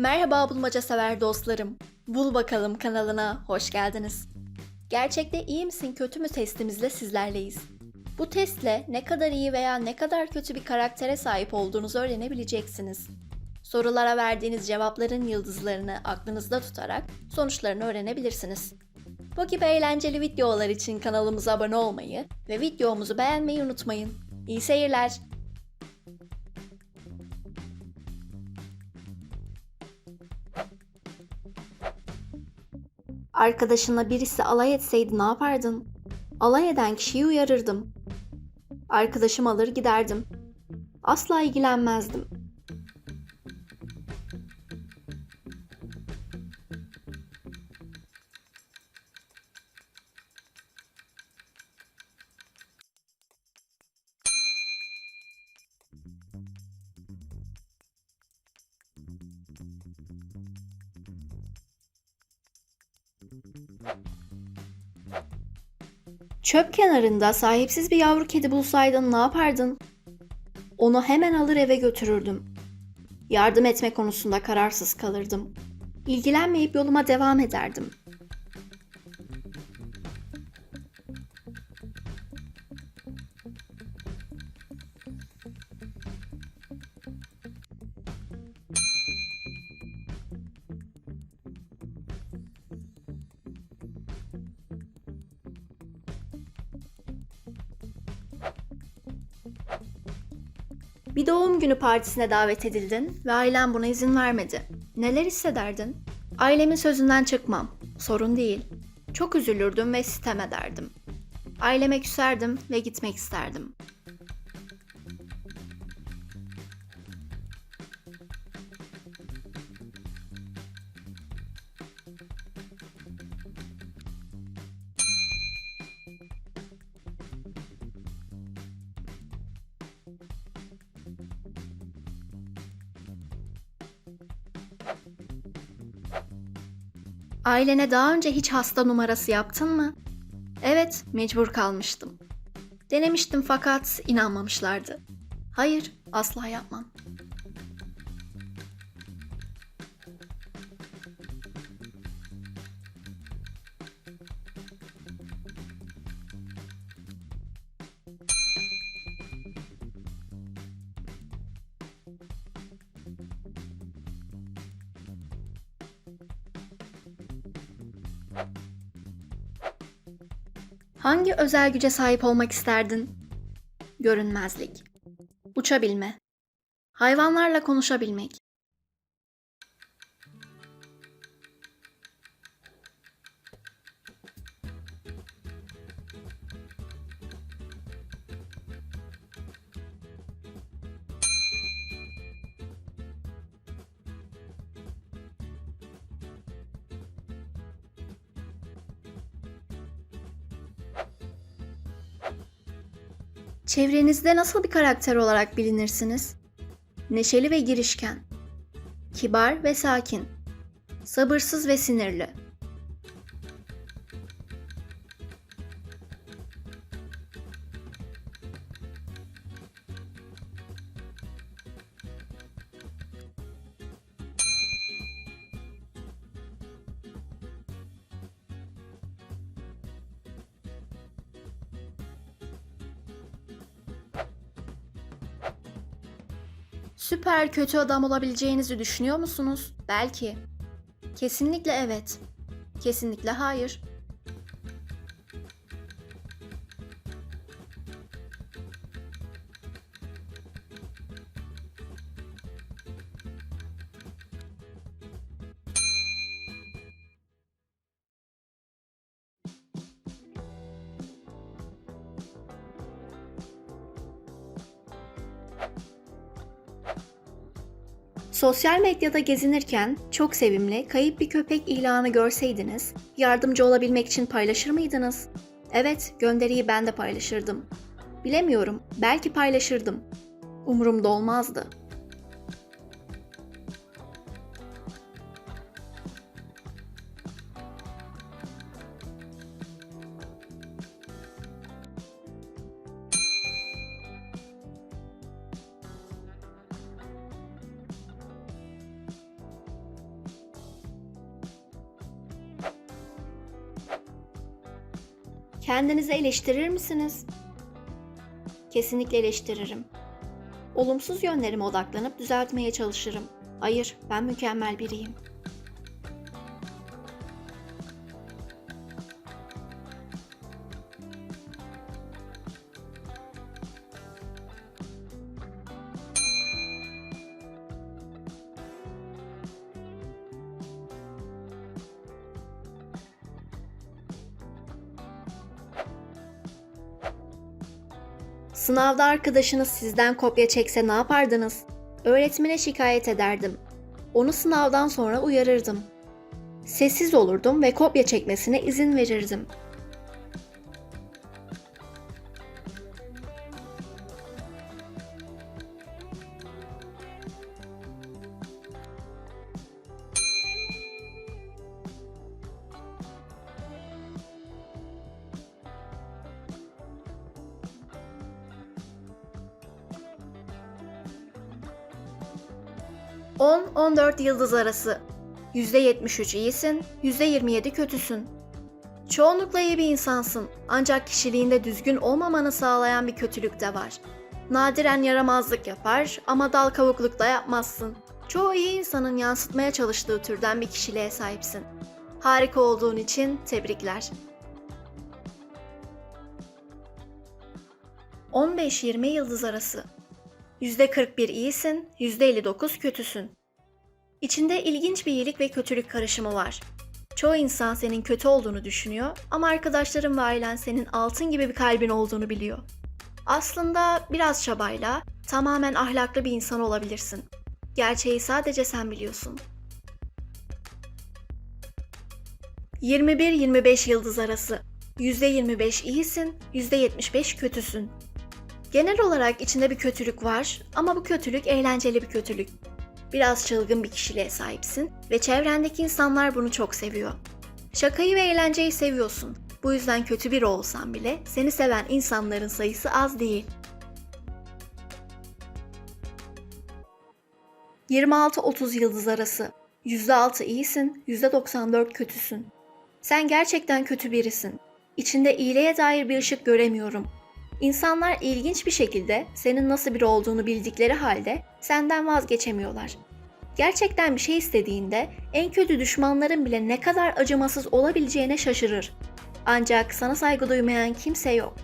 Merhaba bulmaca sever dostlarım. Bul bakalım kanalına hoş geldiniz. Gerçekte iyi misin kötü mü testimizle sizlerleyiz. Bu testle ne kadar iyi veya ne kadar kötü bir karaktere sahip olduğunuzu öğrenebileceksiniz. Sorulara verdiğiniz cevapların yıldızlarını aklınızda tutarak sonuçlarını öğrenebilirsiniz. Bu gibi eğlenceli videolar için kanalımıza abone olmayı ve videomuzu beğenmeyi unutmayın. İyi seyirler. Arkadaşınla birisi alay etseydi ne yapardın? Alay eden kişiyi uyarırdım. Arkadaşım alır giderdim. Asla ilgilenmezdim. Çöp kenarında sahipsiz bir yavru kedi bulsaydın ne yapardın? Onu hemen alır eve götürürdüm. Yardım etme konusunda kararsız kalırdım. İlgilenmeyip yoluma devam ederdim. Bir doğum günü partisine davet edildin ve ailen buna izin vermedi. Neler hissederdin? Ailemin sözünden çıkmam. Sorun değil. Çok üzülürdüm ve sitem ederdim. Aileme küserdim ve gitmek isterdim. Ailene daha önce hiç hasta numarası yaptın mı? Evet, mecbur kalmıştım. Denemiştim fakat inanmamışlardı. Hayır, asla yapmam. Hangi özel güce sahip olmak isterdin? Görünmezlik. Uçabilme. Hayvanlarla konuşabilmek. Çevrenizde nasıl bir karakter olarak bilinirsiniz? Neşeli ve girişken. Kibar ve sakin. Sabırsız ve sinirli. Süper kötü adam olabileceğinizi düşünüyor musunuz? Belki. Kesinlikle evet. Kesinlikle hayır. Sosyal medyada gezinirken çok sevimli, kayıp bir köpek ilanı görseydiniz, yardımcı olabilmek için paylaşır mıydınız? Evet, gönderiyi ben de paylaşırdım. Bilemiyorum, belki paylaşırdım. Umurumda olmazdı. Kendinizi eleştirir misiniz? Kesinlikle eleştiririm. Olumsuz yönlerime odaklanıp düzeltmeye çalışırım. Hayır, ben mükemmel biriyim. Sınavda arkadaşınız sizden kopya çekse ne yapardınız? Öğretmene şikayet ederdim. Onu sınavdan sonra uyarırdım. Sessiz olurdum ve kopya çekmesine izin verirdim. ...10-14 yıldız arası. %73 iyisin, %27 kötüsün. Çoğunlukla iyi bir insansın ancak kişiliğinde düzgün olmamanı sağlayan bir kötülük de var. Nadiren yaramazlık yapar ama dal kavukluk da yapmazsın. Çoğu iyi insanın yansıtmaya çalıştığı türden bir kişiliğe sahipsin. Harika olduğun için tebrikler. 15-20 yıldız arası. %41 iyisin, %59 kötüsün. İçinde ilginç bir iyilik ve kötülük karışımı var. Çoğu insan senin kötü olduğunu düşünüyor ama arkadaşların ve ailen senin altın gibi bir kalbin olduğunu biliyor. Aslında biraz çabayla tamamen ahlaklı bir insan olabilirsin. Gerçeği sadece sen biliyorsun. 21-25 yıldız arası. %25 iyisin, %75 kötüsün. Genel olarak içinde bir kötülük var ama bu kötülük eğlenceli bir kötülük. Biraz çılgın bir kişiliğe sahipsin ve çevrendeki insanlar bunu çok seviyor. Şakayı ve eğlenceyi seviyorsun. Bu yüzden kötü biri olsan bile seni seven insanların sayısı az değil. 26-30 yıldız arası. %6 iyisin, %94 kötüsün. Sen gerçekten kötü birisin. İçinde iyiliğe dair bir ışık göremiyorum. İnsanlar ilginç bir şekilde senin nasıl biri olduğunu bildikleri halde senden vazgeçemiyorlar. Gerçekten bir şey istediğinde en kötü düşmanların bile ne kadar acımasız olabileceğine şaşırır. Ancak sana saygı duymayan kimse yok.